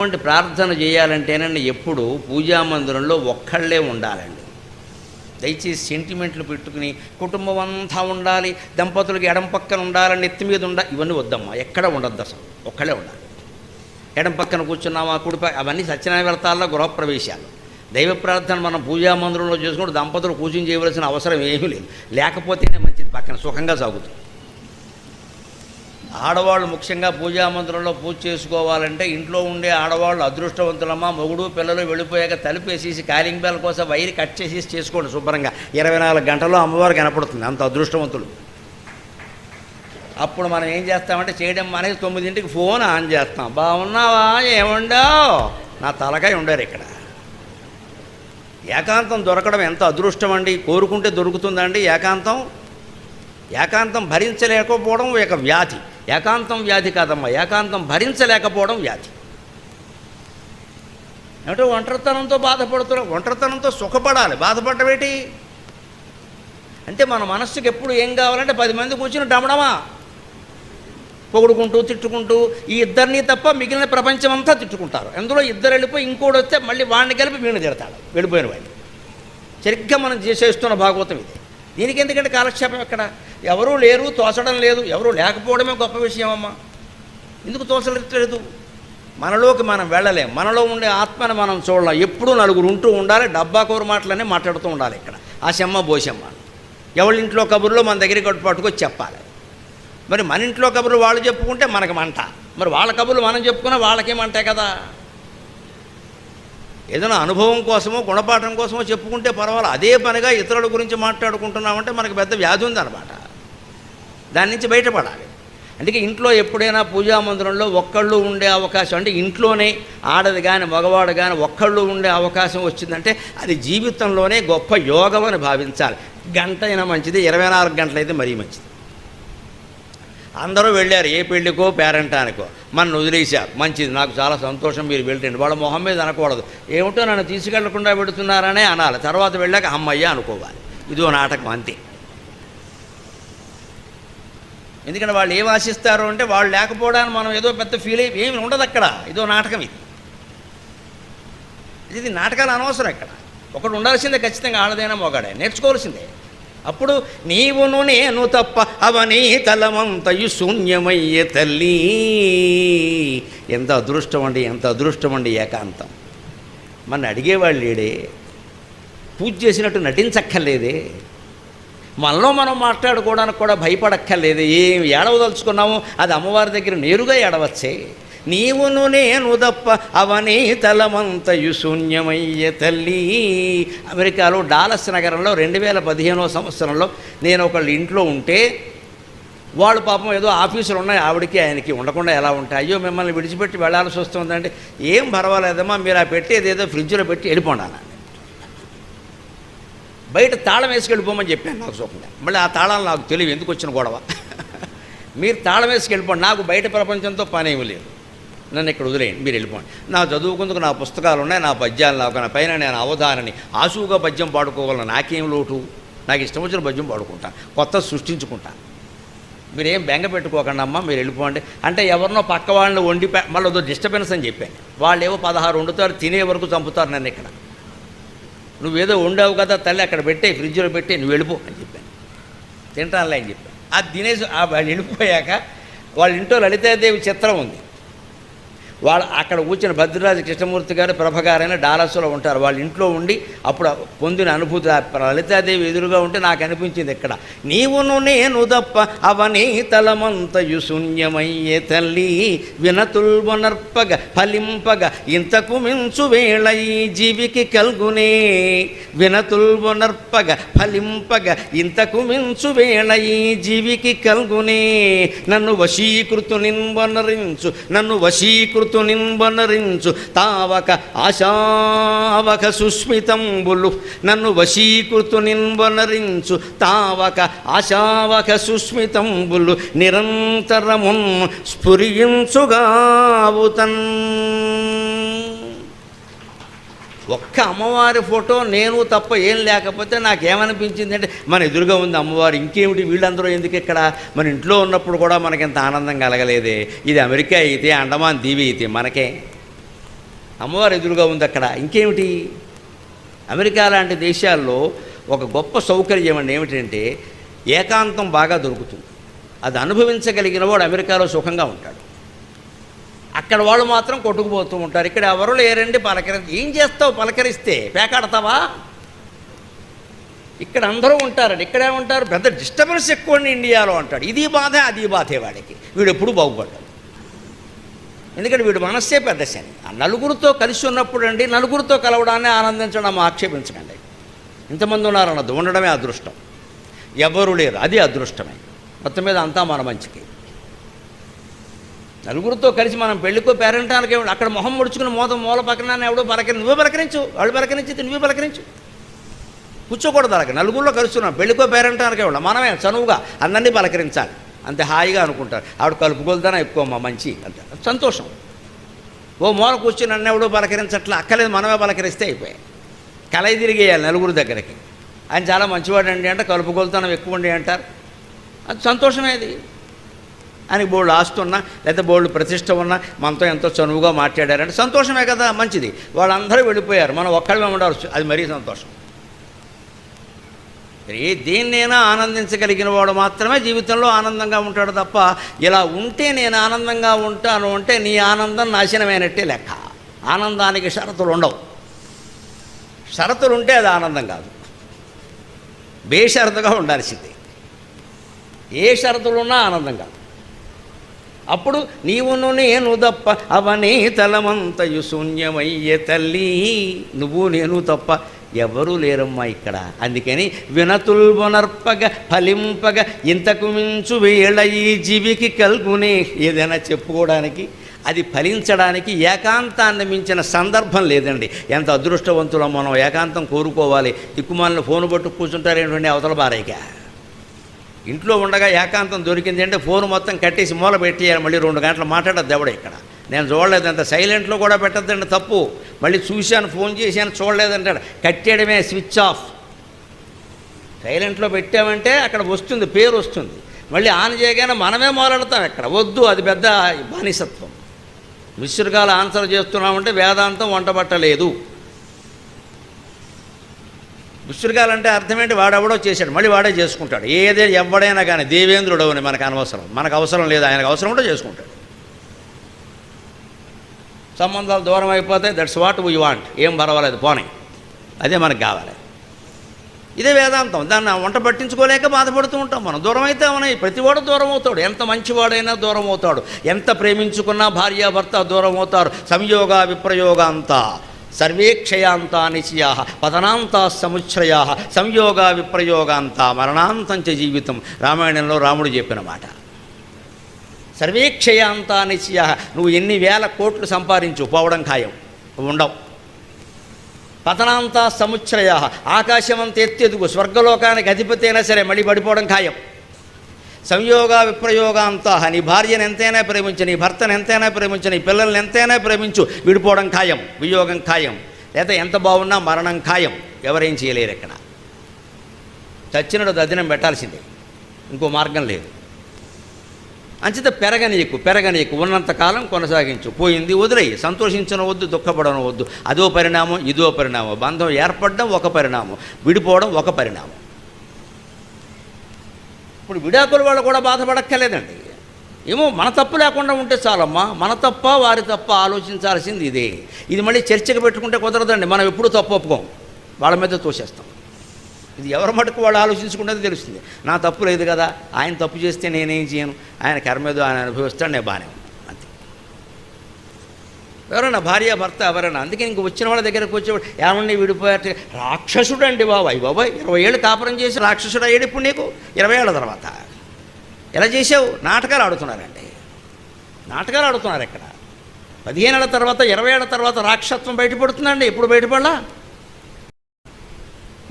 అటువంటి ప్రార్థన చేయాలంటేనండి ఎప్పుడు పూజా మందిరంలో ఒక్కళ్ళే ఉండాలండి. దయచేసి సెంటిమెంట్లు పెట్టుకుని కుటుంబం అంతా ఉండాలి దంపతులకి ఎడం పక్కన ఉండాలని ఎత్తి మీద ఉండ ఇవన్నీ వద్దమ్మా ఎక్కడ ఉండద్దు అసలు ఒక్కళ్ళే ఉండాలి. ఎడం పక్కన కూర్చున్నామా కుడిప అవన్నీ సత్యనారాయణ వ్రతాల్లో గృహప్రవేశాలు. దైవ ప్రార్థన మనం పూజా మందిరంలో చేసుకుంటూ దంపతులు కూర్చుని చేయవలసిన అవసరం ఏమీ లేదు. లేకపోతేనే మంచిది పక్కన సుఖంగా సాగుతుంది. ఆడవాళ్ళు ముఖ్యంగా పూజా మందిరంలో పూజ చేసుకోవాలంటే ఇంట్లో ఉండే ఆడవాళ్ళు అదృష్టవంతులమ్మా మొగుడు పిల్లలు వెళ్ళిపోయాక తలుపేసేసి కాలింగ్ బెల్ కోసం వైర్ కట్ చేసేసి చేసుకోండి శుభ్రంగా. ఇరవై నాలుగు గంటల్లో అమ్మవారు కనపడుతుంది అంత అదృష్టవంతులు. అప్పుడు మనం ఏం చేస్తామంటే చేయడం మనకి తొమ్మిదింటికి ఫోన్ ఆన్ చేస్తాం. బాగున్నావా ఏముండవు? నా తలకాయ ఉండరు ఇక్కడ. ఏకాంతం దొరకడం ఎంత అదృష్టం అండి కోరుకుంటే దొరుకుతుందండి ఏకాంతం. ఏకాంతం భరించలేకపోవడం ఒక వ్యాధి. ఏకాంతం వ్యాధి కాదమ్మా ఏకాంతం భరించలేకపోవడం వ్యాధి. ఏమిటో ఒంటరితనంతో బాధపడుతున్నాం ఒంటరితనంతో సుఖపడాలి. బాధపడడం అంటే మన మనస్సుకి ఎప్పుడు ఏం కావాలంటే పది మంది కూర్చుని డమడమా పొగుడుకుంటూ తిట్టుకుంటూ ఈ ఇద్దరిని తప్ప మిగిలిన ప్రపంచం అంతా తిట్టుకుంటారు. అందులో ఇద్దరు వెళ్ళిపోయి ఇంకోటి వస్తే మళ్ళీ వాడిని కలిపి వీణు తిడతాడు వెళ్ళిపోయిన వాడిని. సరిగ్గా మనం చేసేస్తున్న భాగవతం ఇది. దీనికి ఎందుకంటే కాలక్షేపం ఎక్కడ? ఎవరూ లేరు తోచడం లేదు ఎవరూ లేకపోవడమే గొప్ప విషయం అమ్మా ఎందుకు తోచలేదు? మనలోకి మనం వెళ్ళలేం. మనలో ఉండే ఆత్మని మనం చూడలేం. ఎప్పుడూ నలుగురు ఉంటూ ఉండాలి డబ్బా కూర మాటలనే మాట్లాడుతూ ఉండాలి ఇక్కడ. ఆ సెమ్మ బోసెమ్మ ఎవరి ఇంట్లో కబుర్లో మన దగ్గరికి పట్టుకొచ్చి చెప్పాలి. మరి మన ఇంట్లో కబుర్లు వాళ్ళు చెప్పుకుంటే మనకి మంట. మరి వాళ్ళ కబుర్లు మనం చెప్పుకున్నా వాళ్ళకేమంటాయి కదా? ఏదైనా అనుభవం కోసమో గుణపాఠం కోసమో చెప్పుకుంటే పర్వాలేదు అదే పనిగా ఇతరుల గురించి మాట్లాడుకుంటున్నామంటే మనకు పెద్ద వ్యాధి ఉందన్నమాట. దాని నుంచి బయటపడాలి. అందుకే ఇంట్లో ఎప్పుడైనా పూజా మందిరంలో ఒక్కళ్ళు ఉండే అవకాశం అంటే ఇంట్లోనే ఆడది కానీ మగవాడు కానీ ఒక్కళ్ళు ఉండే అవకాశం వచ్చిందంటే అది జీవితంలోనే గొప్ప యోగం అని భావించాలి. గంట అయినా మంచిది ఇరవై నాలుగు గంటలైతే మరీ మంచిది. అందరూ వెళ్ళారు ఏ పెళ్ళికో పేరెంటానికో. మన వదిలేశారు. మంచిది నాకు చాలా సంతోషం మీరు వెళ్ళండి. వాళ్ళ మొహం మీద అనకూడదు. ఏమిటో నన్ను తీసుకెళ్ళకుండా పెడుతున్నారనే అనాలి. తర్వాత వెళ్ళాక అమ్మయ్య అనుకోవాలి. ఇదో నాటకం అంతే. ఎందుకంటే వాళ్ళు ఏం ఆశిస్తారు అంటే వాళ్ళు లేకపోవడానికి మనం ఏదో పెద్ద ఫీల్ అయ్యి ఏమి ఉండదు అక్కడ. ఇదో నాటకం ఇది. ఇది నాటకాలు అనవసరం ఇక్కడ. ఒకడు ఉండాల్సిందే ఖచ్చితంగా ఆడదైనా మొగాడే. నేర్చుకోవాల్సిందే. అప్పుడు నీవును నేను తప్ప అవనీ తలమంతయు శూన్యమయ్యే తల్లి. ఎంత అదృష్టం అండి ఎంత అదృష్టం అండి ఏకాంతం. మన అడిగేవాళ్ళు లేడే పూజ చేసినట్టు నటించక్కర్లేదే. మనలో మనం మాట్లాడుకోవడానికి కూడా భయపడక్కర్లేదు. ఏం ఏడవదలుచుకున్నామో అది అమ్మవారి దగ్గర నేరుగా ఏడవచ్చే. నీవును నేను తప్ప అవనీ తలమంతయు శూన్యమయ్యే తల్లి. అమెరికాలో డాలస్ నగరంలో రెండు వేల పదిహేనవ సంవత్సరంలో నేను ఒకళ్ళ ఇంట్లో ఉంటే వాళ్ళు పాపం ఏదో ఆఫీసులు ఉన్నాయి ఆవిడకి ఆయనకి ఉండకుండా ఎలా ఉంటాయి? అయ్యో మిమ్మల్ని విడిచిపెట్టి వెళ్ళాల్సి వస్తుందంటే ఏం పర్వాలేదమ్మా మీరు ఆ పెట్టేది ఏదో ఫ్రిడ్జ్లో పెట్టి వెళ్ళిపోండి బయట తాళం వేసుకెళ్ళిపోమని చెప్పాను నాకు చూపండి మళ్ళీ ఆ తాళాలు నాకు తెలియదు ఎందుకు వచ్చిన గొడవ? మీరు తాళం వేసుకెళ్ళిపోండి నాకు బయట ప్రపంచంతో పని లేదు. నన్ను ఇక్కడ వదిలేయండి మీరు వెళ్ళిపోండి. నా చదువుకుందుకు నా పుస్తకాలు ఉన్నాయి నా పద్యాలు నాకు నా పైన నేను అవధానని ఆసువుగా పద్యం పాడుకోవాలని నాకేం లోటు? నాకు ఇష్టం వచ్చిన పద్యం పాడుకుంటాను కొత్త సృష్టించుకుంటాను మీరేం బెంగ పెట్టుకోకండి అమ్మ మీరు వెళ్ళిపోండి. అంటే ఎవరినో పక్క వాళ్ళని వండి మళ్ళీ ఏదో డిస్టర్బెన్స్ అని చెప్పాను. వాళ్ళు ఏవో పదహారు వండుతారు తినే వరకు చంపుతారు నన్ను ఇక్కడ. నువ్వేదో వండావు కదా తల్లి అక్కడ పెట్టే ఫ్రిడ్జ్లో పెట్టి నువ్వు వెళ్ళిపో అని చెప్పాను. తింటానులే అని చెప్పాను. అది తినేసి ఆ వాళ్ళు వెళ్ళిపోయాక వాళ్ళ ఇంట్లో లలితాదేవి చిత్రం ఉంది. వాళ్ళ అక్కడ కూర్చున్న భద్రరాజు కృష్ణమూర్తి గారు ప్రభగారైన డాలస్లో ఉంటారు. వాళ్ళ ఇంట్లో ఉండి అప్పుడు పొందిన అనుభూతి లలితాదేవి ఎదురుగా ఉంటే నాకు అనిపించింది ఇక్కడ. నీవును నేను తప్ప అవని తలమంతయు శూన్యమయ్యే తల్లి వినతుల్వనర్పగ ఫలింపగ ఇంతకు మించు వేళ ఈ జీవికి కల్గునే. వినతుల్వనర్పగ ఫలింపగ ఇంతకు మించు వేళ ఈ జీవికి కల్గునే. నన్ను వశీకృతు నిన్వనరించు నన్ను వశీకృతు నింబనరించు. తావక ఆశావక సుస్మితంబులు. నన్ను వశీకృతు నింబనరించు. తావక ఆశావక సుస్మితంబులు. నిరంతరమున్ స్ఫురించుగావుతన్. ఒక్క అమ్మవారి ఫోటో నేను తప్ప ఏం లేకపోతే నాకేమనిపించింది అంటే మన ఎదురుగా ఉంది అమ్మవారు ఇంకేమిటి? వీళ్ళందరూ ఎందుకు ఇక్కడ? మన ఇంట్లో ఉన్నప్పుడు కూడా మనకి ఇంత ఆనందం కలగలేదే. ఇది అమెరికా అయితే అండమాన్ దీవి అయితే మనకే. అమ్మవారు ఎదురుగా ఉంది అక్కడ. ఇంకేమిటి? అమెరికా లాంటి దేశాల్లో ఒక గొప్ప సౌకర్యం అండి ఏమిటంటే ఏకాంతం బాగా దొరుకుతుంది. అది అనుభవించగలిగిన వాడు అమెరికాలో సుఖంగా ఉంటాడు. అక్కడ వాళ్ళు మాత్రం కొట్టుకుపోతూ ఉంటారు. ఇక్కడ ఎవరు లేరండి పలకరి ఏం చేస్తావు పలకరిస్తే? పేకాడతావా? ఇక్కడ అందరూ ఉంటారండి. ఇక్కడే ఉంటారు పెద్ద డిస్టర్బెన్స్ ఎక్కువ ఇండియాలో అంటాడు. ఇది బాధ అది బాధే వాడికి. వీడు ఎప్పుడు బాగుపడ్డాడు ఎందుకంటే వీడు మనస్సే పెద్ద శని. ఆ నలుగురితో కలిసి ఉన్నప్పుడు అండి నలుగురితో కలవడాన్ని ఆనందించడం ఆక్షేపించకండి. ఇంతమంది ఉన్నారన్నది ఉండడమే అదృష్టం. ఎవరు లేరు అది అదృష్టమే. మొత్తం మీద అంతా మన మంచికి. నలుగురితో కలిసి మనం పెళ్ళికో పేరెంటాలకి అక్కడ మొహం ముడుచుకుని మోత మూల పక్కన ఎవడో పలకరి నువ్వే పలకరించు. వాళ్ళు పలకరించి నువ్వే పలకరించు. కూర్చోకూడదు అలాగే నలుగురిలో కలుస్తున్నాం. పెళ్ళికో పేరెంటానికి ఇవ్వండి మనమే చనువుగా అందరినీ పలకరించాలి. అంతే హాయిగా అనుకుంటారు. ఆవిడ కలుపుకొలుతానా ఎక్కువ మా మంచి అంత సంతోషం. ఓ మూల కూర్చుని నన్ను ఎవడో పలకరించట్లా అక్కలేదు మనమే పలకరిస్తే అయిపోయాయి. కలయి తిరిగేయాలి నలుగురు దగ్గరికి. ఆయన చాలా మంచివాడండి అంటే. కలుపుకొలుతానం ఎక్కువ ఉండి అంటారు. అది సంతోషమే అది. ఆయనకి బోర్డు ఆస్తి ఉన్నా లేదా ప్రతిష్ట ఉన్నా మనతో ఎంతో చనువుగా మాట్లాడారంటే సంతోషమే కదా మంచిది. వాళ్ళందరూ వెళ్ళిపోయారు. మనం ఒక్కడమే ఉండాల్సి అది మరీ సంతోషం. ఏ దేన్నైనా ఆనందించగలిగిన వాడు మాత్రమే జీవితంలో ఆనందంగా ఉంటాడు తప్ప ఇలా ఉంటే నేను ఆనందంగా ఉంటాను అంటే నీ ఆనందం నాశనమైనట్టే లెక్క. ఆనందానికి షరతులు ఉండవు. షరతులు ఉంటే అది ఆనందం కాదు. బేషరతుగా ఉండాల్సింది. ఏ షరతులున్నా ఆనందం కాదు. అప్పుడు నీవును నేను తప్ప అవనే తలమంతయు శూన్యమయ్యే తల్లి. నువ్వు నేను తప్ప ఎవరూ లేరమ్మా ఇక్కడ. అందుకని వినతుల్వనర్పగ ఫలింపగ ఇంతకు మించు వేళ ఈ జీవికి కల్గునే ఏదైనా చెప్పుకోవడానికి అది ఫలించడానికి ఏకాంతాన్ని మించిన సందర్భం లేదండి. ఎంత అదృష్టవంతులం మనం ఏకాంతం కోరుకోవాలి. దిక్కుమాలిన ఫోన్ పట్టు కూర్చుంటారేంటండి అవతల బారైక ఇంట్లో ఉండగా ఏకాంతం దొరికింది అంటే ఫోన్ మొత్తం కట్టేసి మూల పెట్టేయాలి మళ్ళీ రెండు గంటలు మాట్లాడద్దు ఎవడ ఇక్కడ. నేను చూడలేదు అంత సైలెంట్లో కూడా పెట్టద్దండి తప్పు. మళ్ళీ చూశాను ఫోన్ చేశాను చూడలేదంటాడు. కట్టేయడమే స్విచ్ ఆఫ్. సైలెంట్లో పెట్టామంటే అక్కడ వస్తుంది పేరు వస్తుంది. మళ్ళీ ఆన్ చేయగానే మనమే మొదలెడతాం ఇక్కడ వద్దు అది పెద్ద బానిసత్వం. మిశ్రకాలు ఆన్సర్ చేస్తున్నామంటే వేదాంతం వంట పట్టలేదు. అంటే అర్థమేంటి వాడెవడో చేశాడు. మళ్ళీ వాడే చేసుకుంటాడు. ఏదే ఎవడైనా కానీ దేవేంద్రుడు అని మనకు అనవసరం. మనకు అవసరం లేదు. ఆయనకు అవసరం ఉంటే చేసుకుంటాడు. సంబంధాలు దూరం అయిపోతే దట్స్ వాట్ వీ వాంట్ ఏం పర్వాలేదు పోనీ. అదే మనకు కావాలి. ఇదే వేదాంతం. దాన్ని వంట పట్టించుకోలేక బాధపడుతూ ఉంటాం మనం. దూరం అయితే ఉన్నాయి ప్రతివాడు దూరం అవుతాడు. ఎంత మంచివాడైనా దూరం అవుతాడు. ఎంత ప్రేమించుకున్నా భార్యాభర్త దూరం అవుతారు. సంయోగ విప్రయోగ అంతా క్షయాంతా నిశ్చయా పతనాంతా సముచ్ఛ్రయా సంయోగ విప్రయోగాంత మరణాంతంచ జీవితం. రామాయణంలో రాముడు చెప్పిన మాట. సర్వే క్షయాంతా నువ్వు ఎన్ని వేల కోట్లు సంపాదించు పోవడం ఖాయం. ఉండవు. పతనాంతా సముచ్ఛ్రయ ఆకాశమంత ఎత్తెదుగు స్వర్గలోకానికి అధిపతి అయినా సరే మళ్ళీ పడిపోవడం ఖాయం. సంయోగ విప్రయోగాంతా నీ భార్యను ఎంతైనా ప్రేమించు నీ భర్తను ఎంతైనా ప్రేమించు నీ పిల్లల్ని ఎంతైనా ప్రేమించు విడిపోవడం ఖాయం వియోగం ఖాయం. లేదా ఎంత బాగున్నా మరణం ఖాయం. ఎవరేం చేయలేరు ఇక్కడ. చచ్చినడు దదినం పెట్టాల్సిందే. ఇంకో మార్గం లేదు. అంచేత పెరగనీయకు పెరగనీయకు ఉన్నంతకాలం కొనసాగించు. పోయింది వదిలేయి. సంతోషించడం వద్దు దుఃఖపడడం వద్దు. అదో పరిణామం ఇదో పరిణామం. బంధం ఏర్పడడం ఒక పరిణామం. విడిపోవడం ఒక పరిణామం. ఇప్పుడు విడాకుల వాళ్ళు కూడా బాధపడక్కర్లేదండి. ఏమో మన తప్పు లేకుండా ఉంటే చాలమ్మా మన తప్ప వారి తప్ప ఆలోచించాల్సింది ఇదే. ఇది మళ్ళీ చర్చకు పెట్టుకుంటే కుదరదండి మనం ఎప్పుడూ తప్పు ఒప్పుకోం. వాళ్ళ మీద తోసేస్తాం. ఇది ఎవరి మటుకు వాళ్ళు ఆలోచించుకుంటే తెలుస్తుంది. నా తప్పు లేదు కదా ఆయన తప్పు చేస్తే నేనేం చేయను? ఆయన కర్మేదో ఆయన అనుభవిస్తాడు నేను బాగానే ఎవరన్నా ఎవరైనా భార్య భర్త ఎవరైనా అందుకే ఇంక వచ్చిన వాళ్ళ దగ్గరకు వచ్చేవాడు ఏమన్నా విడిపోయారు? రాక్షసుడు అండి బాబాయ్ బాబాయ్ ఇరవై ఏళ్ళు కాపురం చేసి రాక్షసుడు అయ్యాడు ఇప్పుడు నీకు ఇరవై ఏళ్ళ తర్వాత. ఎలా చేసావు నాటకాలు ఆడుతున్నారండి. నాటకాలు ఆడుతున్నారు ఇక్కడ పదిహేను ఏళ్ళ తర్వాత ఇరవై ఏళ్ళ తర్వాత రాక్షసత్వం బయటపడుతుందండి ఇప్పుడు బయటపడలా?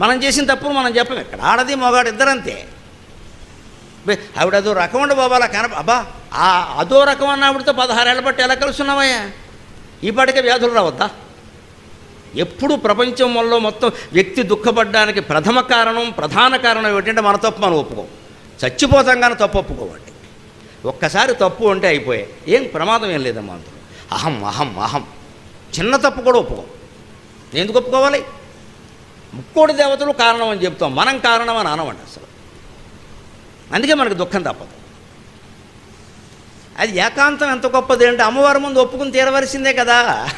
మనం చేసిన తప్పులు మనం చెప్పం ఇక్కడ ఆడది మొగాడు ఇద్దరంతే. ఆవిడ అదో రకం ఉండి బాబా అలా కనప అబ్బా ఆ అదో రకం అన్న ఆవిడతో పదహారేళ్ళ బట్టి ఎలా కలుస్తున్నావయ్యా? ఈ పాటికే వ్యాధులు రావద్దా? ఎప్పుడు ప్రపంచంలో మొత్తం వ్యక్తి దుఃఖపడడానికి ప్రథమ కారణం ప్రధాన కారణం ఏమిటంటే మన తప్పు మనం ఒప్పుకోం. చచ్చిపోతాం కానీ తప్పు ఒప్పుకోవండి ఒక్కసారి తప్పు అంటే అయిపోయాయి. ఏం ప్రమాదం ఏం లేదమ్మా అందులో. అహం అహం అహం. చిన్న తప్పు కూడా ఒప్పుకో. ఎందుకు ఒప్పుకోవాలి? ముక్కోటి దేవతలు కారణం అని చెప్తాం. మనం కారణం అని అనవండి అసలు. అందుకే మనకు దుఃఖం తప్పదు. అది ఏకాంతం ఎంత గొప్పది అంటే అమ్మవారి ముందు ఒప్పుకుని తీరవలసిందే కదా.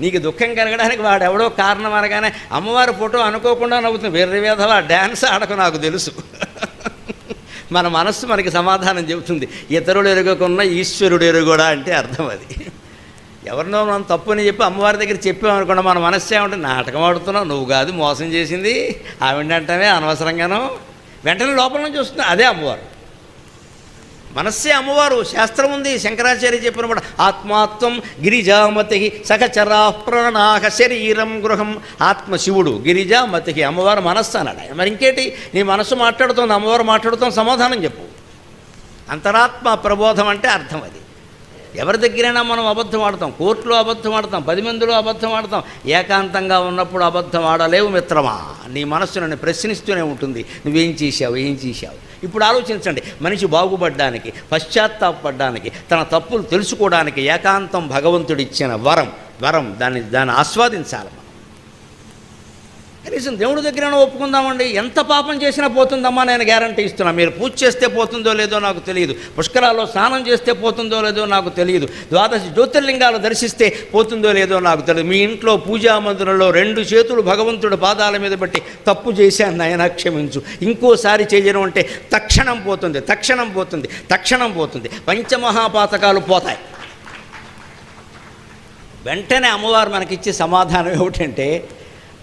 నీకు దుఃఖం కలగడానికి వాడు ఎవడో కారణం అనగానే అమ్మవారి ఫోటో అనుకోకుండా నవ్వుతుంది. వేరే డ్యాన్స్ ఆడకు నాకు తెలుసు. మన మనస్సు మనకి సమాధానం చెబుతుంది. ఇతరుడు ఎరుగకున్న ఈశ్వరుడు ఎరుగుడా అంటే అర్థం అది. ఎవరినో మనం తప్పు అని చెప్పి అమ్మవారి దగ్గర చెప్పామనుకోండి మన మనస్సు ఏమంటే నాటకం ఆడుతున్నావు నువ్వు కాదు మోసం చేసింది. ఆవిడంటమే అనవసరంగానో. వెంటనే లోపల నుంచి వస్తుంది అదే అమ్మవారు. మనస్సే అమ్మవారు. శాస్త్రం ఉంది. శంకరాచార్య చెప్పిన మాట. ఆత్మాత్వం గిరిజామతి సహచరా ప్రాణాహ శరీరం గృహం. ఆత్మ శివుడు గిరిజామతికి అమ్మవారు మనస్సు అన్నాడు మరి ఇంకేటి? నీ మనస్సు మాట్లాడుతుంది. అమ్మవారు మాట్లాడుతాం సమాధానం చెప్పు. అంతరాత్మ ప్రబోధం అంటే అర్థం అది. ఎవరి దగ్గరైనా మనం అబద్ధం ఆడతాం. కోర్టులో అబద్ధం ఆడతాం. పది మందిలో అబద్ధం ఆడతాం. ఏకాంతంగా ఉన్నప్పుడు అబద్ధం ఆడలేవు మిత్రమా? నీ మనస్సు నన్ను ప్రశ్నిస్తూనే ఉంటుంది. నువ్వేం చేశావు? ఏం చేశావు? ఇప్పుడు ఆలోచించండి. మనిషి బాగుపడడానికి పశ్చాత్తాపడడానికి తన తప్పులు తెలుసుకోవడానికి ఏకాంతం భగవంతుడిచ్చిన వరం వరం దాన్ని దాన్ని ఆస్వాదించాలి మనం కనీసం దేవుడి దగ్గరైనా ఒప్పుకుందామండి. ఎంత పాపం చేసినా పోతుందమ్మా నేను గ్యారంటీ ఇస్తున్నా. మీరు పూజ చేస్తే పోతుందో లేదో నాకు తెలియదు. పుష్కరాల్లో స్నానం చేస్తే పోతుందో లేదో నాకు తెలియదు. ద్వాదశి జ్యోతిర్లింగాలు దర్శిస్తే పోతుందో లేదో నాకు తెలియదు. మీ ఇంట్లో పూజా మందిరంలో రెండు చేతులు భగవంతుడు పాదాల మీద పెట్టి తప్పు చేశాను ఆయన క్షమించు. ఇంకోసారి చేయడం అంటే తక్షణం పోతుంది తక్షణం పోతుంది తక్షణం పోతుంది. పంచమహాపాతకాలు పోతాయి. వెంటనే అమ్మవారు మనకిచ్చే సమాధానం ఏమిటంటే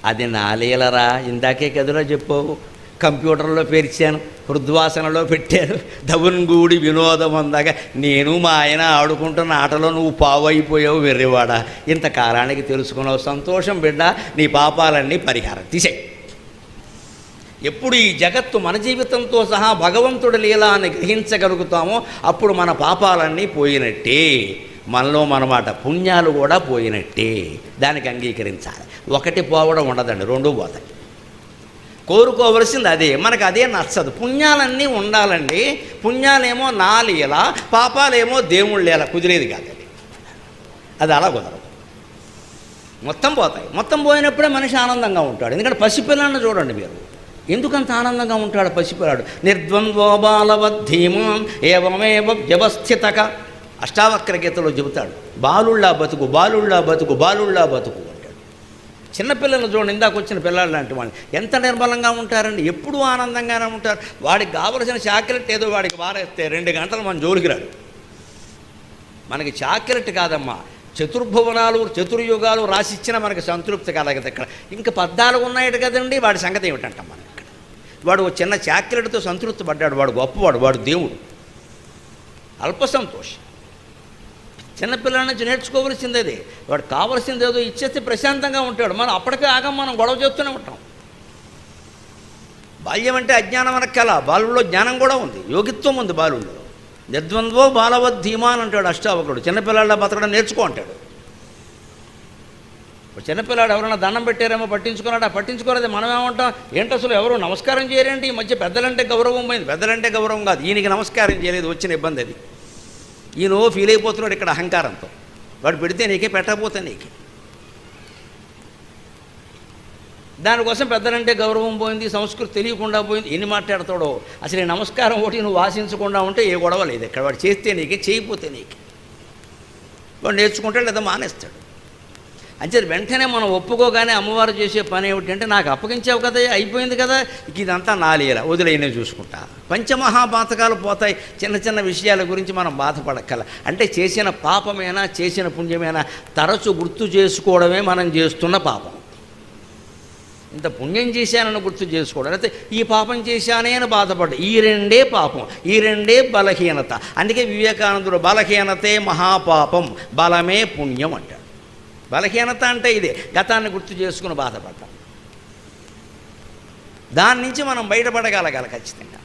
అది నా లీలరా ఇందాకే కదురా చెప్పావు. కంప్యూటర్లో పేర్చాను హృద్వాసనలో పెట్టాను. దవున్గూడి వినోదం అందాక నేను మా ఆయన ఆడుకుంటున్న ఆటలో నువ్వు పావు అయిపోయావు ఇంత ఇంతకాలానికి తెలుసుకున్నావు. సంతోషం బిడ్డ నీ పాపాలన్నీ పరిహారం తీసేయి. ఎప్పుడు ఈ జగత్తు మన జీవితంతో సహా భగవంతుడి లీలాన్ని గ్రహించగలుగుతామో అప్పుడు మన పాపాలన్నీ పోయినట్టే. మనలో మనమాట పుణ్యాలు కూడా పోయినట్టే. దానికి అంగీకరించాలి. ఒకటి పోవడం ఉండదండి రెండు పోతాయి. కోరుకోవలసింది అదే మనకు అదే నచ్చదు. పుణ్యాలన్నీ ఉండాలండి. పుణ్యాలేమో నా లీల పాపాలేమో దేవుళ్ళు లీల కుదిరేది కాదండి అది. అది అలా కుదరదు. మొత్తం పోతాయి. మొత్తం పోయినప్పుడే మనిషి ఆనందంగా ఉంటాడు. ఎందుకంటే పసిపిల్లని చూడండి మీరు. ఎందుకంత ఆనందంగా ఉంటాడు పసిపిల్లాడు? నిర్ద్వంద్వో బాలవద్ధీమాం ఏవమేవ వ్యవస్థితక. అష్టావక్ర గీతలో చెబుతాడు బాలుళ్ళా బతుకు బాలుళ్ళా బతుకు బాలుళ్ళా బతుకు అంటాడు. చిన్నపిల్లలు చూడండి ఇందాక వచ్చిన పిల్లలు లాంటి వాళ్ళు. ఎంత నిర్మలంగా ఉంటారండి. ఎప్పుడూ ఆనందంగానే ఉంటారు. వాడికి కావలసిన చాక్లెట్ ఏదో వాడికి వారేస్తే రెండు గంటలు మన జోలికి రాడు. మనకి చాక్లెట్ కాదమ్మా. చతుర్భువనాలు చతుర్యుగాలు రాసిచ్చిన మనకి సంతృప్తి కలగదు ఇక్కడ. ఇంకా పద్నాలుగు ఉన్నాయట కదండి. వాడి సంగతి ఏమిటంటాం మనం ఇక్కడ? వాడు ఒక చిన్న చాక్లెట్తో సంతృప్తి పడ్డాడు. వాడు గొప్పవాడు వాడు దేవుడు. అల్ప సంతోషం. చిన్నపిల్లల నుంచి నేర్చుకోవలసింది అది వాడు కావలసింది ఏదో ఇచ్చేస్తే ప్రశాంతంగా ఉంటాడు. మనం అప్పటికే ఆగం మనం గొడవ చేస్తూనే ఉంటాం. బాల్యం అంటే అజ్ఞానం అన్న కళ. బాలుల్లో జ్ఞానం కూడా ఉంది. యోగిత్వం ఉంది బాలుల్లో. నిర్ద్వంద్వో బాలవద్ ధీమాన్ అంటాడు అష్టావకుడు. చిన్నపిల్లాళ్ళ బతకడం నేర్చుకో అంటాడు. చిన్నపిల్లాడు ఎవరైనా దండం పెట్టారేమో పట్టించుకున్నాడా? పట్టించుకోలేదు. మనం ఏమంటాం? ఏంటి అసలు ఎవరు నమస్కారం చేయరేంటి? ఈ మధ్య పెద్దలంటే గౌరవం పోయింది. పెద్దలంటే గౌరవం కాదు. ఈయనకి నమస్కారం చేయలేదు. వచ్చిన ఇబ్బంది అది. ఈయన ఫీల్ అయిపోతున్నాడు ఇక్కడ అహంకారంతో. వాడు పెడితే నీకే పెట్టకపోతే నీకే. దానికోసం పెద్దలంటే గౌరవం పోయింది సంస్కృతి తెలియకుండా పోయింది. ఎన్ని మాట్లాడతాడో? అసలు ఈ నమస్కారం ఒకటి నువ్వు వాసించకుండా ఉంటే ఏ గొడవ లేదు. ఇక్కడ వాడు చేస్తే నీకే చేయకపోతే నీకే. వాడు నేర్చుకుంటాడు లేదా మానేస్తాడు. అంటే వెంటనే మనం ఒప్పుకోగానే అమ్మవారు చేసే పని ఏమిటంటే నాకు అప్పగించావు కదా అయిపోయింది కదా ఇదంతా నాలేల వదిలేనే చూసుకుంటా. పంచమహాపాతకాలు పోతాయి చిన్న చిన్న విషయాల గురించి మనం బాధపడక్కల. అంటే చేసిన పాపమేనా చేసిన పుణ్యమేనా తరచు గుర్తు చేసుకోవడమే మనం చేస్తున్న పాపం. ఇంత పుణ్యం చేశానని గుర్తు చేసుకోవడం అయితే ఈ పాపం చేశానే అని బాధపడ్డా ఈ రెండే పాపం ఈ రెండే బలహీనత. అందుకే వివేకానందుడు బలహీనతే మహాపాపం బలమే పుణ్యం అంటాడు. బలహీనత అంటే ఇదే. గతాన్ని గుర్తు చేసుకుని బాధపడతాం. దాని నుంచి మనం బయటపడగలగాలి ఖచ్చితంగా.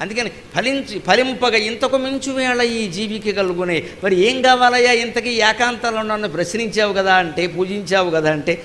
అందుకని ఫలించి ఫలింపగా ఇంతకు మించు వేళ ఈ జీవికి కలుగునే. మరి ఏం కావాలయ్యా? ఇంతకీ ఏకాంతంలో నన్ను ప్రశ్నించావు కదా అంటే పూజించావు కదా అంటే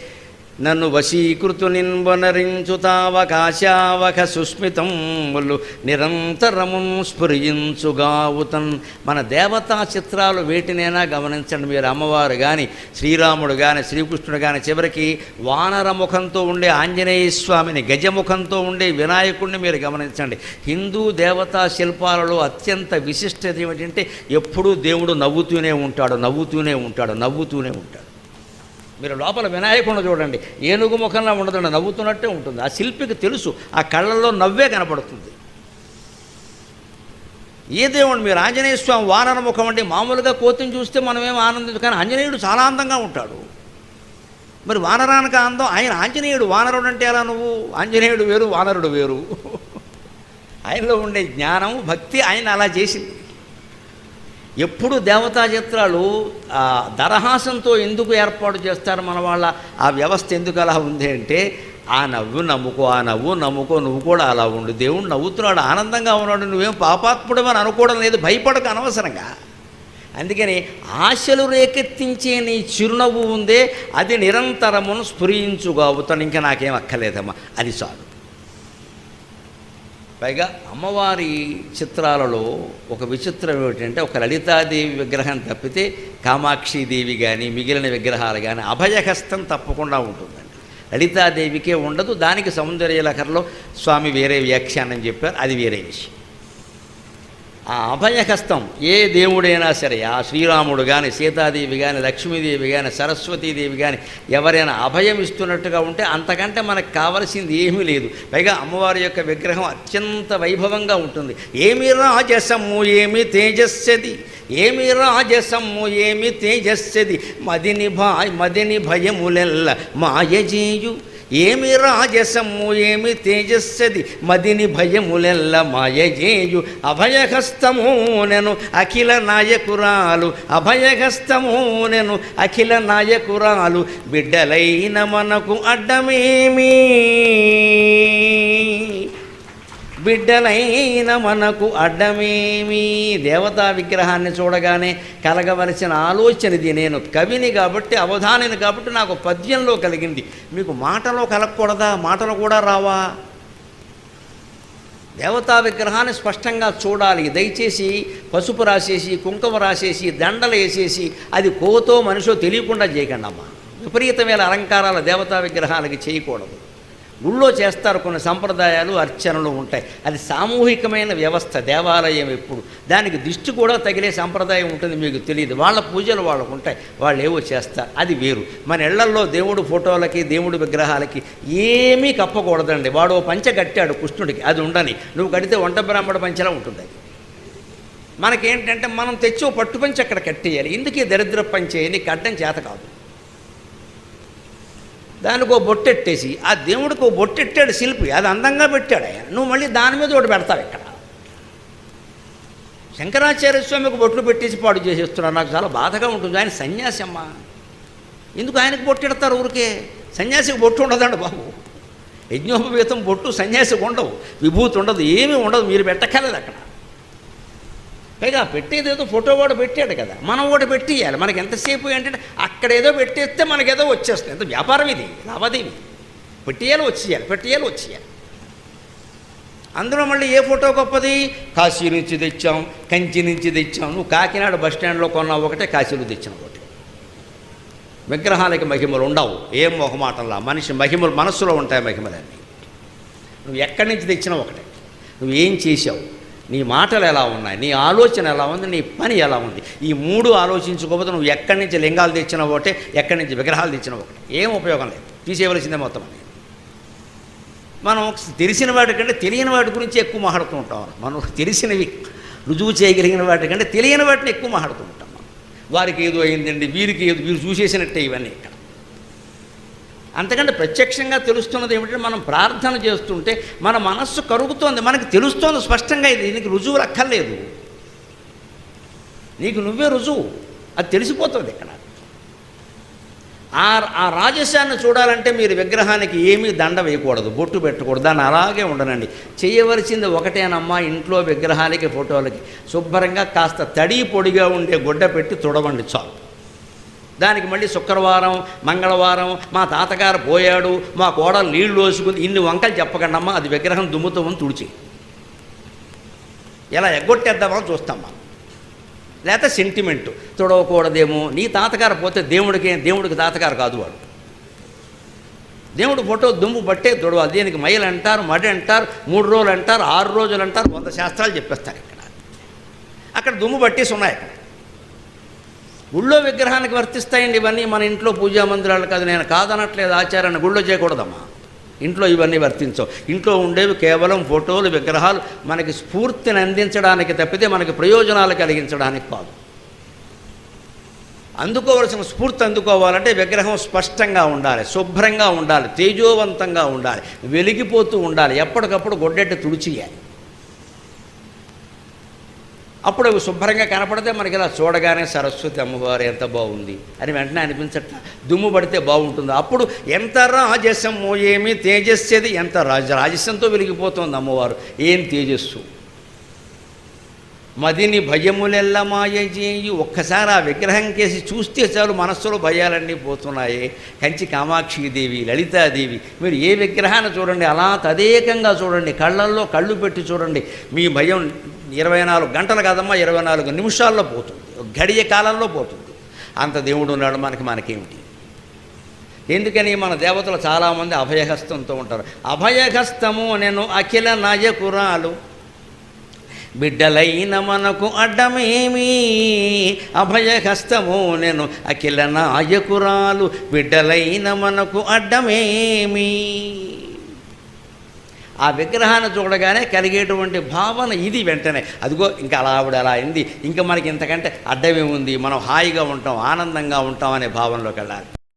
నన్ను వశీకృతు సుస్మితం సుస్మితములు నిరంతరము స్ఫురించుగావుతన్. మన దేవతా చిత్రాలు వేటినైనా గమనించండి మీరు అమ్మవారు కానీ శ్రీరాముడు కానీ శ్రీకృష్ణుడు కానీ చివరికి వానర ముఖంతో ఉండే ఆంజనేయ స్వామిని గజముఖంతో ఉండే వినాయకుడిని మీరు గమనించండి. హిందూ దేవతా శిల్పాలలో అత్యంత విశిష్టత ఏమిటంటే ఎప్పుడూ దేవుడు నవ్వుతూనే ఉంటాడు నవ్వుతూనే ఉంటాడు నవ్వుతూనే ఉంటాడు. మీరు లోపల వినాయకుడిని చూడండి. ఏనుగు ముఖంలో ఉండదండి నవ్వుతున్నట్టే ఉంటుంది. ఆ శిల్పికి తెలుసు ఆ కళ్ళల్లో నవ్వే కనపడుతుంది. ఏ దేవుడు మీరు ఆంజనేయ స్వామి వానర ముఖం అంటే మామూలుగా కోతిని చూస్తే మనమేం ఆనందించు కానీ ఆంజనేయుడు చాలా అందంగా ఉంటాడు. మరి వానరానికి అందం ఆయన ఆంజనేయుడు వానరుడు అంటే ఎలా నువ్వు? ఆంజనేయుడు వేరు వానరుడు వేరు. ఆయనలో ఉండే జ్ఞానం భక్తి ఆయన అలా చేసింది. ఎప్పుడు దేవతా చిత్రాలు దరహాసంతో ఎందుకు ఏర్పాటు చేస్తారు మన వాళ్ళ ఆ వ్యవస్థ ఎందుకు అలా ఉంది అంటే ఆ నవ్వు నమ్ముకో ఆ నవ్వు నమ్ముకో నువ్వు కూడా అలా ఉండు. దేవుడు నవ్వుతున్నాడు ఆనందంగా ఉన్నాడు నువ్వేం పాపాత్ముడమని అనుకోవడం లేదు భయపడక అనవసరంగా. అందుకని ఆశలు రేకెత్తించే నీ చిరునవ్వు ఉందే అది నిరంతరమును స్ఫురించుగావుతాను. ఇంకా నాకేం అక్కర్లేదమ్మా. అది చాలు. పైగా అమ్మవారి చిత్రాలలో ఒక విచిత్రం ఏమిటంటే ఒక లలితాదేవి విగ్రహం తప్పితే కామాక్షిదేవి కానీ మిగిలిన విగ్రహాలు కానీ అభయహస్తం తప్పకుండా ఉంటుందండి. లలితాదేవికే ఉండదు. దానికి సౌందర్యలహరిలో స్వామి వేరే వ్యాఖ్యానం చెప్పారు. అది వేరే విషయం. ఆ అభయహస్తం ఏ దేవుడైనా సరే ఆ శ్రీరాముడు కానీ సీతాదేవి కానీ లక్ష్మీదేవి కానీ సరస్వతీదేవి కానీ ఎవరైనా అభయం ఇస్తున్నట్టుగా ఉంటే అంతకంటే మనకు కావలసింది ఏమీ లేదు. పైగా అమ్మవారి యొక్క విగ్రహం అత్యంత వైభవంగా ఉంటుంది. ఏమి రాజసము ఏమి తేజస్సది. ఏమి రాజసము ఏమి తేజస్సది. మదిని భా మదిని భయములెల్ల మాయజేయు. ఏమి రాజసము ఏమి తేజస్సది? మదిని భయములెల్ల మాయజేయు. అభయహస్తము నేను అఖిల నాయకురాలు. అభయహస్తము నేను అఖిల నాయకురాలు. బిడ్డలైన మనకు అడ్డమేమీ? బిడ్డలైన మనకు అడ్డమేమి? దేవతా విగ్రహాన్ని చూడగానే కలగవలసిన ఆలోచనది నేను. కవిని కాబట్టి అవధానిని కాబట్టి నాకు పద్యంలో కలిగింది. మీకు మాటలో కలగకూడదా? మాటలు కూడా రావా? దేవతా విగ్రహాన్ని స్పష్టంగా చూడాలి. దయచేసి పసుపు రాసేసి కుంకుమ రాసేసి దండలు వేసేసి అది కోతో మనిషో తెలియకుండా చేయకండి అమ్మా విపరీతమైన అలంకారాల దేవతా విగ్రహాలకి చేయకూడదు. గుళ్ళో చేస్తారు కొన్ని సంప్రదాయాలు అర్చనలు ఉంటాయి. అది సామూహికమైన వ్యవస్థ దేవాలయం ఎప్పుడు. దానికి దిష్టి కూడా తగిలే సంప్రదాయం ఉంటుంది మీకు తెలియదు. వాళ్ళ పూజలు వాళ్ళకు ఉంటాయి. వాళ్ళు ఏవో చేస్తారు. అది వేరు. మన ఇళ్ళల్లో దేవుడు ఫోటోలకి దేవుడి విగ్రహాలకి ఏమీ కప్పకూడదండి. వాడు పంచ కట్టాడు కృష్ణుడికి. అది ఉండని. నువ్వు కడితే వంట బ్రాహ్మణ పంచలా ఉంటుంది. మనకేంటంటే మనం తెచ్చి పట్టు పంచి అక్కడ కట్టేయాలి. ఇందుకే దరిద్ర పంచేయని నీకు చేత కాదు. దానికి ఓ బొట్టెట్టేసి ఆ దేవుడికి ఓ బొట్టెట్టాడు శిల్పి. అది అందంగా పెట్టాడు ఆయన. నువ్వు మళ్ళీ దాని మీద ఒకటి పెడతావు ఇక్కడ. శంకరాచార్య స్వామికి బొట్లు పెట్టేసి పాడు చేసేస్తున్నాడు. నాకు చాలా బాధగా ఉంటుంది. ఆయన సన్యాసి అమ్మ. ఎందుకు ఆయనకు బొట్టెడతారు ఊరికే? సన్యాసికి బొట్టు ఉండదండి బాబు. యజ్ఞోపవేతం బొట్టు సన్యాసికి ఉండవు. విభూతి ఉండదు. ఏమీ ఉండదు. మీరు పెట్టక్కర్లేదు అక్కడ. పైగా పెట్టేది ఏదో ఫోటో వాడు పెట్టాడు కదా. మనం ఒకటి పెట్టేయాలి. మనకి ఎంతసేపు ఏంటంటే అక్కడ ఏదో పెట్టేస్తే మనకేదో వచ్చేస్తుంది. ఎంత వ్యాపారం ఇది? లావాదేవి. పెట్టేయాలి వచ్చేయాలి పెట్టేయాలి వచ్చేయాలి. అందులో మళ్ళీ ఏ ఫోటో గొప్పది? కాశీ నుంచి తెచ్చాం కంచి నుంచి తెచ్చాం. నువ్వు కాకినాడ బస్ స్టాండ్లో కొన్నావు ఒకటే కాశీలో తెచ్చిన ఒకటి. విగ్రహాలకి మహిమలు ఉండవు. ఏం మొహమాటంలా? మనిషి మహిమలు మనస్సులో ఉంటాయి మహిమలన్నీ. నువ్వు ఎక్కడి నుంచి తెచ్చినా ఒకటే. నువ్వు ఏం చేసావు నీ మాటలు ఎలా ఉన్నాయి? నీ ఆలోచన ఎలా ఉంది? నీ పని ఎలా ఉంది? ఈ మూడు ఆలోచించుకోకపోతే నువ్వు ఎక్కడి నుంచి లింగాలు తెచ్చిన ఒకటే ఎక్కడి నుంచి విగ్రహాలు తెచ్చిన ఒకటి. ఏం ఉపయోగం లేదు. తీసేయవలసిందే మొత్తం అని మనం తెలిసిన వాటికంటే తెలియని వాటి గురించి ఎక్కువ మాట్లాడుతూ ఉంటాం మనం. తెలిసినవి రుజువు చేయగలిగిన వాటికంటే తెలియని వాటిని ఎక్కువ మాట్లాడుతూ ఉంటాం వారికి ఏదో అయిందండి వీరికి ఏదో వీరు చూసేసినట్టే ఇవన్నీ ఇక్కడ. అంతకంటే ప్రత్యక్షంగా తెలుస్తున్నది ఏమిటంటే మనం ప్రార్థన చేస్తుంటే మన మనస్సు కరుగుతోంది మనకు తెలుస్తోంది స్పష్టంగా ఇది నీకు రుజువు రక్కర్లేదు నీకు నువ్వే రుజువు అది తెలిసిపోతుంది ఇక్కడ. ఆ ఆ రాజస్యాన్ని చూడాలంటే మీరు విగ్రహానికి ఏమీ దండ వేయకూడదు బొట్టు పెట్టకూడదు దాన్ని అలాగే ఉండనండి. చేయవలసింది ఒకటేనమ్మా ఇంట్లో విగ్రహాలకి ఫోటోలకి శుభ్రంగా కాస్త తడి పొడిగా ఉండే గుడ్డ పెట్టి తుడవండి చాలు. దానికి మళ్ళీ శుక్రవారం మంగళవారం మా తాతగారు పోయాడు మా కోడలు నీళ్ళు వేసుకుంది ఇన్ని వంకలు చెప్పకండమ్మా అది విగ్రహం దుమ్ముతో తుడిచి. ఎలా ఎగ్గొట్టేద్దామని చూస్తామ్మా. లేక లేకపోతే సెంటిమెంట్ తుడవకూడదేమో నీ తాతగారు పోతే దేవుడికి దేవుడికి తాతగారు కాదు వాడు. దేవుడు ఫోటో దుమ్ము పట్టే తుడవాలి. దీనికి మైలు అంటారు మడి అంటారు మూడు రోజులు అంటారు ఆరు రోజులు అంటారు వంద శాస్త్రాలు చెప్పేస్తారు ఇక్కడ. అక్కడ దుమ్ము పట్టేసి ఉన్నాయి అక్కడ. గుళ్ళో విగ్రహానికి వర్తిస్తాయండి ఇవన్నీ మన ఇంట్లో పూజా మందిరాలు కాదు. నేను కాదనట్లేదు ఆచారాన్ని గుళ్ళో చేయకూడదమ్మా. ఇంట్లో ఇవన్నీ వర్తించవు. ఇంట్లో ఉండేవి కేవలం ఫోటోలు విగ్రహాలు మనకి స్ఫూర్తిని అందించడానికి తప్పితే మనకి ప్రయోజనాలు కలిగించడానికి కాదు. అందుకోవలసిన స్ఫూర్తి అందుకోవాలంటే విగ్రహం స్పష్టంగా ఉండాలి శుభ్రంగా ఉండాలి తేజోవంతంగా ఉండాలి వెలిగిపోతూ ఉండాలి ఎప్పటికప్పుడు గొడ్డెట్టు తుడిచియాలి అప్పుడు అవి శుభ్రంగా కనపడితే మనకి ఇలా చూడగానే సరస్వతి అమ్మవారు ఎంత బాగుంది అని వెంటనే అనిపించట్ల. దుమ్ము పడితే బాగుంటుంది. అప్పుడు ఎంత రాజసము ఏమి తేజస్సేది ఎంత రాజ రాజస్యంతో వెలిగిపోతుంది అమ్మవారు. ఏం తేజస్సు? మదిని భయములెల్ల మాయజేయు ఒక్కసారి ఆ విగ్రహం కేసి చూస్తే చాలు మనస్సులో భయాలన్నీ పోతున్నాయి. కంచి కామాక్షిదేవి లలితాదేవి మీరు ఏ విగ్రహాన్ని చూడండి అలా తదేకంగా చూడండి కళ్ళల్లో కళ్ళు పెట్టి చూడండి. మీ భయం ఇరవై నాలుగు గంటలు కాదమ్మా ఇరవై నాలుగు నిమిషాల్లో పోతుంది. గడియ కాలంలో పోతుంది. అంత దేవుడు ఉన్నాడు మనకి మనకేమిటి? ఎందుకని మన దేవతలు చాలామంది అభయహస్తంతో ఉంటారు. అభయహస్తము నేను అఖిల నాయకురాలు. బిడ్డలైన మనకు అడ్డమేమి? అభయహస్తము నేను అఖిల నాయకురాలు బిడ్డలైన మనకు అడ్డమేమి? ఆ విగ్రహాన్ని చూడగానే కలిగేటువంటి భావన ఇది వెంటనే. అదిగో ఇంకా అలా ఆవిడ అలా అయింది. ఇంకా మనకి ఇంతకంటే అడ్డమే ఉంది మనం హాయిగా ఉంటాం ఆనందంగా ఉంటాం అనే భావనలోకి వెళ్ళాలి.